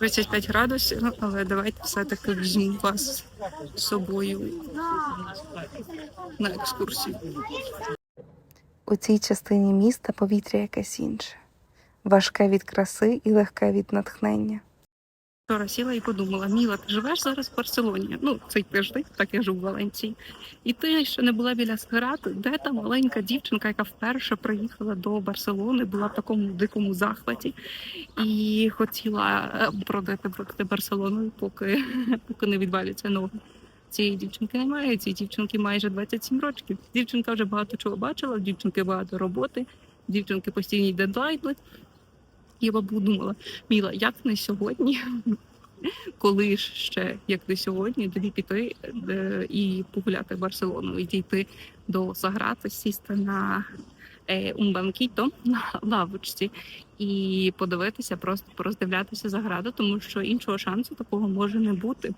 35 градусів, але давайте все-таки візьму вас з собою на екскурсію. У цій частині міста повітря якесь інше, важке від краси і легке від натхнення. Вчора сіла і подумала: Міла, ти живеш зараз в Барселоні? Ну, цей тиждень, так я живу в Валенції. І ти ще не була біля Сград, де та маленька дівчинка, яка вперше приїхала до Барселони, була в такому дикому захваті і хотіла е, бродити бродити Барселоною, поки, поки не відваляться ноги. Цієї дівчинки немає. Цій дівчинки майже 27 років. Дівчинка вже багато чого бачила, дівчинки багато роботи, в дівчинки постійні дедлайни. Я бабу думала, Міла, як не сьогодні, коли ж ще як не сьогодні, тобі піти е, і погуляти в Барселону, і дійти до Заграти, сісти на е, un на лавочці і подивитися, просто пороздивлятися Заграду, тому що іншого шансу такого може не бути.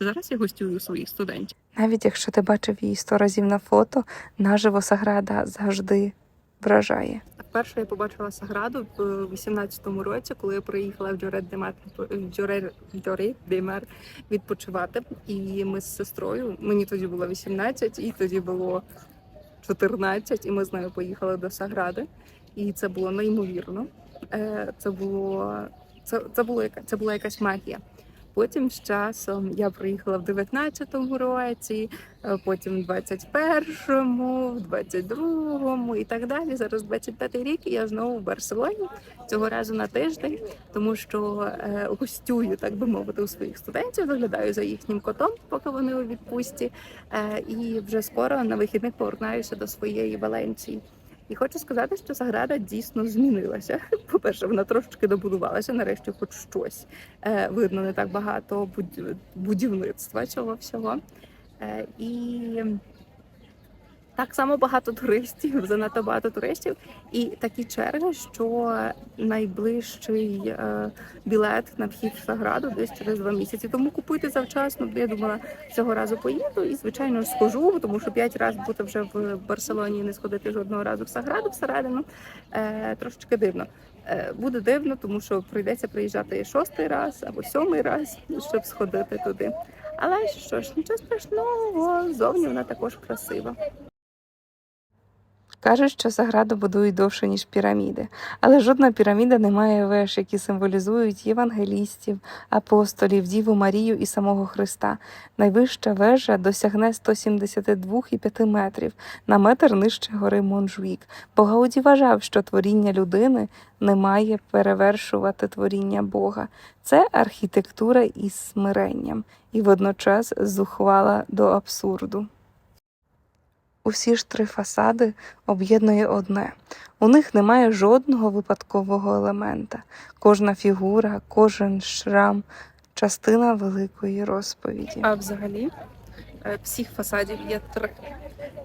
Зараз я гостюю своїх студентів. Навіть якщо ти бачив її сто разів на фото, наживо Саграда завжди вражає. Вперше я побачила Саграду в 18-му році, коли я приїхала в Джорет де Мар в Джорет Джорет де Мар відпочивати. І ми з сестрою, мені тоді було 18, і тоді було 14, і ми з нею поїхали до Сагради. І це було неймовірно. Е, Це було це, це було це була якась магія. Потім з часом я приїхала в 19-му році, е, потім в 21-му, в 22-му і так далі. Зараз 25-й рік, і я знову в Барселоні цього разу на тиждень, тому що е, гостюю, так би мовити, у своїх студентів, доглядаю за їхнім котом, поки вони у відпустці. Е, і вже скоро на вихідних повертаюся до своєї Валенції. І хочу сказати, що Саграда дійсно змінилася. По-перше, вона трошечки добудувалася, нарешті, хоч щось. Е, видно, не так багато буд- будівництва цього всього. Е, і так само багато туристів, занадто багато туристів, і такі черги, що найближчий е, білет на вхід в Саграду десь через два місяці. Тому купуйте завчасно. Я думала, цього разу поїду і звичайно ж схожу, тому що п'ять разів бути вже в Барселоні і не сходити жодного разу в Саграду всередину. Е, трошечки дивно. Е, Буде дивно, тому що прийдеться приїжджати шостий раз або сьомий раз, щоб сходити туди. Але що ж, нічого страшного, зовні вона також красива. Кажуть, що Саграду будують довше, ніж піраміди, але жодна піраміда не має веж, які символізують євангелістів, апостолів, Діву Марію і самого Христа. Найвища вежа досягне 172,5 метрів на метр нижче гори Монжуїк, бо Гауді вважав, що творіння людини не має перевершувати творіння Бога. Це архітектура із смиренням і водночас зухвала до абсурду. Усі ж три фасади об'єднує одне. У них немає жодного випадкового елемента. Кожна фігура, кожен шрам частина великої розповіді. А взагалі е, всіх фасадів є три: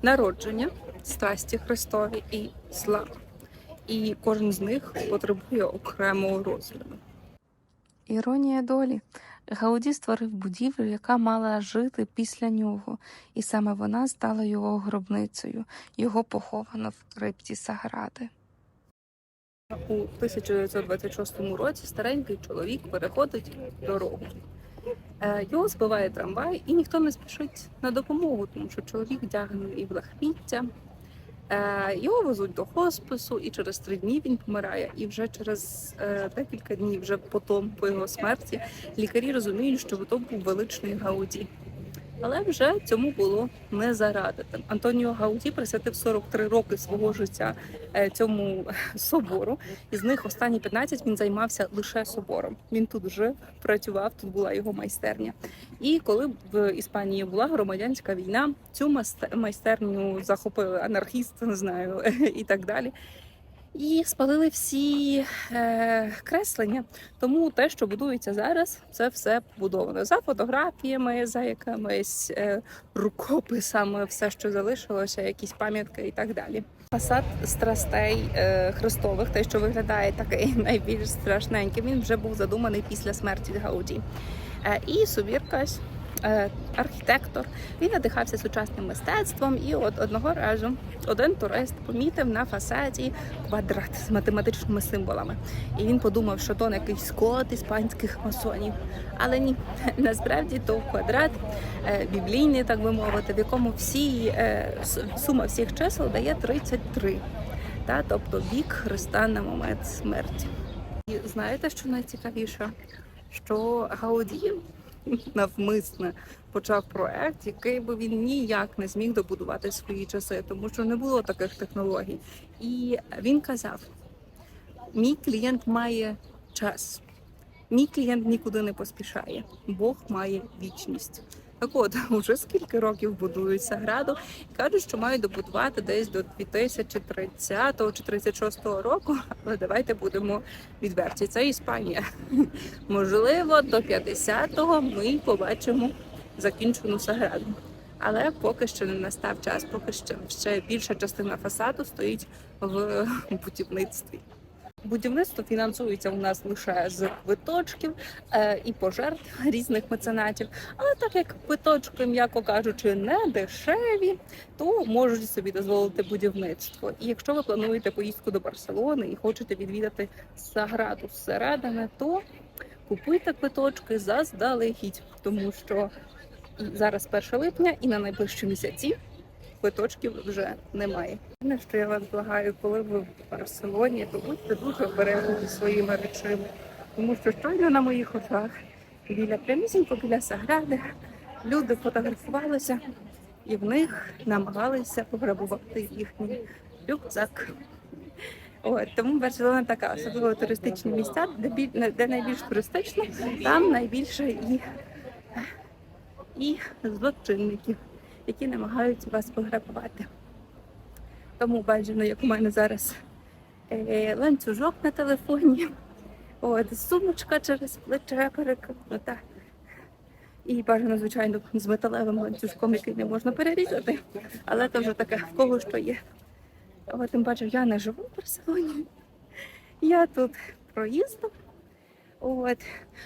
народження, страсті Христові і слава. І кожен з них потребує окремого розгляду. Іронія долі. Гауді створив будівлю, яка мала жити після нього, і саме вона стала його гробницею. Його поховано в крипті Сагради. У 1926 році старенький чоловік переходить дорогу. Е, Його збиває трамвай, і ніхто не спішить на допомогу, тому що чоловік вдягнений в лахміття. Е, Його везуть до хоспису, і через три дні він помирає. І вже через е, декілька днів, вже потім, по його смерті, лікарі розуміють, що то був величний Гауді. Але вже цьому було не зарадити. Антоніо Гауді присвятив 43 роки свого життя е, цьому собору. Із них останні 15 він займався лише собором. Він тут жив, працював, тут була його майстерня. І коли в Іспанії була громадянська війна, цю майстерню захопили анархісти, не знаю, і так далі. І спалили всі е, креслення. Тому те, що будується зараз, це все побудовано за фотографіями, за якимись е, рукописами, все, що залишилося, якісь пам'ятки і так далі. Фасад страстей е, Христових, те, що виглядає такий найбільш страшненький, він вже був задуманий після смерті Гауді. Е, і сувіркась архітектор. Він надихався сучасним мистецтвом, і от одного разу один турист помітив на фасаді квадрат з математичними символами. І він подумав, що то якийсь код іспанських масонів. Але ні, насправді то квадрат е, біблійний, так би мовити, в якому всі е, сума всіх чисел дає 33. Та, тобто вік Христа на момент смерті. І знаєте, що найцікавіше? Що Гауді навмисне почав проект, який би він ніяк не зміг добудувати свої часи, тому що не було таких технологій. І він казав: мій клієнт має час, мій клієнт нікуди не поспішає. Бог має вічність. Так от, уже скільки років будують Саграду, кажуть, що мають добудувати десь до 2030 чи 36 року. Але давайте будемо відверті. Це Іспанія. Можливо, до 50-го ми побачимо закінчену Саграду. Але поки що не настав час, поки що ще більша частина фасаду стоїть в будівництві. Будівництво фінансується у нас лише з квиточків е, і пожертв різних меценатів. Але так як квиточки, м'яко кажучи, не дешеві, то можуть собі дозволити будівництво. І якщо ви плануєте поїздку до Барселони і хочете відвідати Саграду зсередини, то купуйте квиточки заздалегідь, тому що зараз 1 липня і на найближчі місяці квиточків вже немає. Єдине, що я вас благаю, коли ви в Барселоні, то будьте дуже обережні своїми речами, тому що щойно на моїх очах біля прямісінько біля Сагради люди фотографувалися і в них намагалися пограбувати їхній рюкзак. От, тому Барселона така, особливо туристичні місця, де, біль- де найбільш туристично, там найбільше і, і злочинників, які намагаються вас пограбувати. Тому бажано, як у мене зараз е, ланцюжок на телефоні, от, сумочка через плече перекинута. І бажано, звичайно, з металевим ланцюжком, який не можна перерізати. Але це вже таке в кого що є. Тим паче я не живу в Барселоні. Я тут проїздом. От.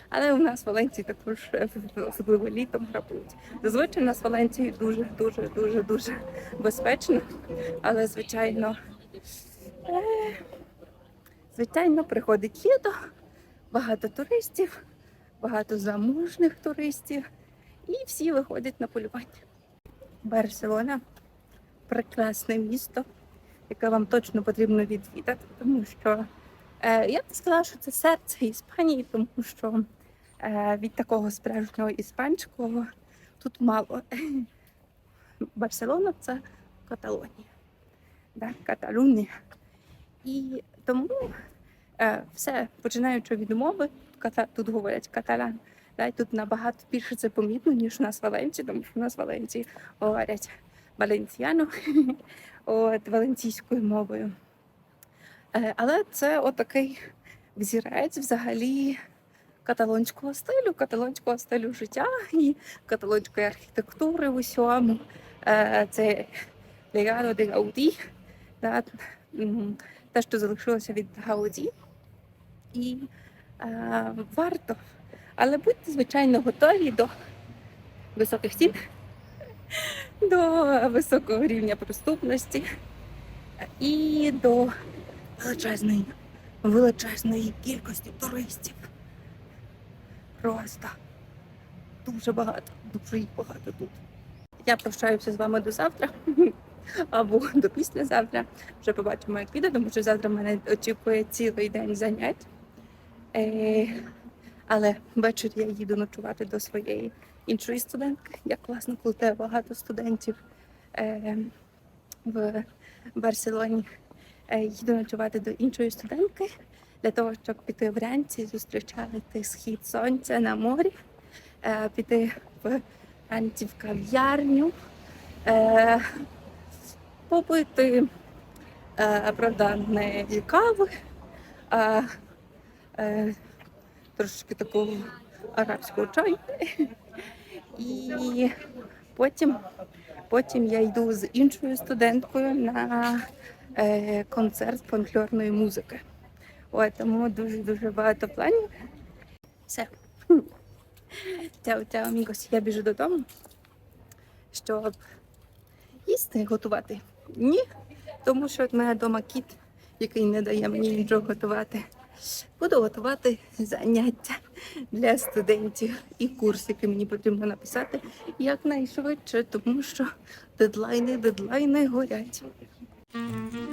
Але у нас в Валенції також, особливо літом, грабують. Зазвичай у нас в Валенції дуже, дуже, дуже, безпечно. Але, звичайно, е, звичайно, приходить літо, багато туристів, багато заможних туристів, і всі виходять на полювання. Барселона прекрасне місто, яке вам точно потрібно відвідати, тому що я б сказала, що це серце Іспанії, тому що е, від такого справжнього іспанського тут мало. Барселона це Каталонія, да? Каталунія. І тому е, все, починаючи від мови, тут говорять каталан. Да? Тут набагато більше це помітно, ніж у нас в Валенції, тому що у нас в Валенції говорять валенціано, от, валенційською мовою. Е, Але це отакий взірець взагалі каталонського стилю, каталонського стилю життя і каталонської архітектури в усьому. Е, Це легado де Гауді, те, що залишилося від Гауді. І е, варто. Але будьте, звичайно, готові до високих цін, до високого рівня преступності і до величезної, величезної кількості туристів. Просто дуже багато, дуже їх багато тут. Я прощаюся з вами до завтра або до післязавтра. Вже побачимо, як піде, тому що завтра мене очікує цілий день занять. Е, але ввечері я їду ночувати до своєї іншої студентки. Як класно, коли багато студентів е, в Барселоні. Е, їду ночувати до іншої студентки для того, щоб піти вранці зустрічати схід сонця на морі, е, піти вранці в кав'ярню, е, попити, правда, не кави, а трошки такого арабського чаю. І потім, потім я йду з іншою студенткою на концерт фольклорної музики. Ой, тому дуже дуже багато планів. Все. Тяо, амігос. Я біжу додому, щоб їсти готувати. Ні, тому що в мене вдома кіт, який не дає мені нічого готувати. Буду готувати заняття для студентів і курс, який мені потрібно написати якнайшвидше, тому що дедлайни, дедлайни горять. Música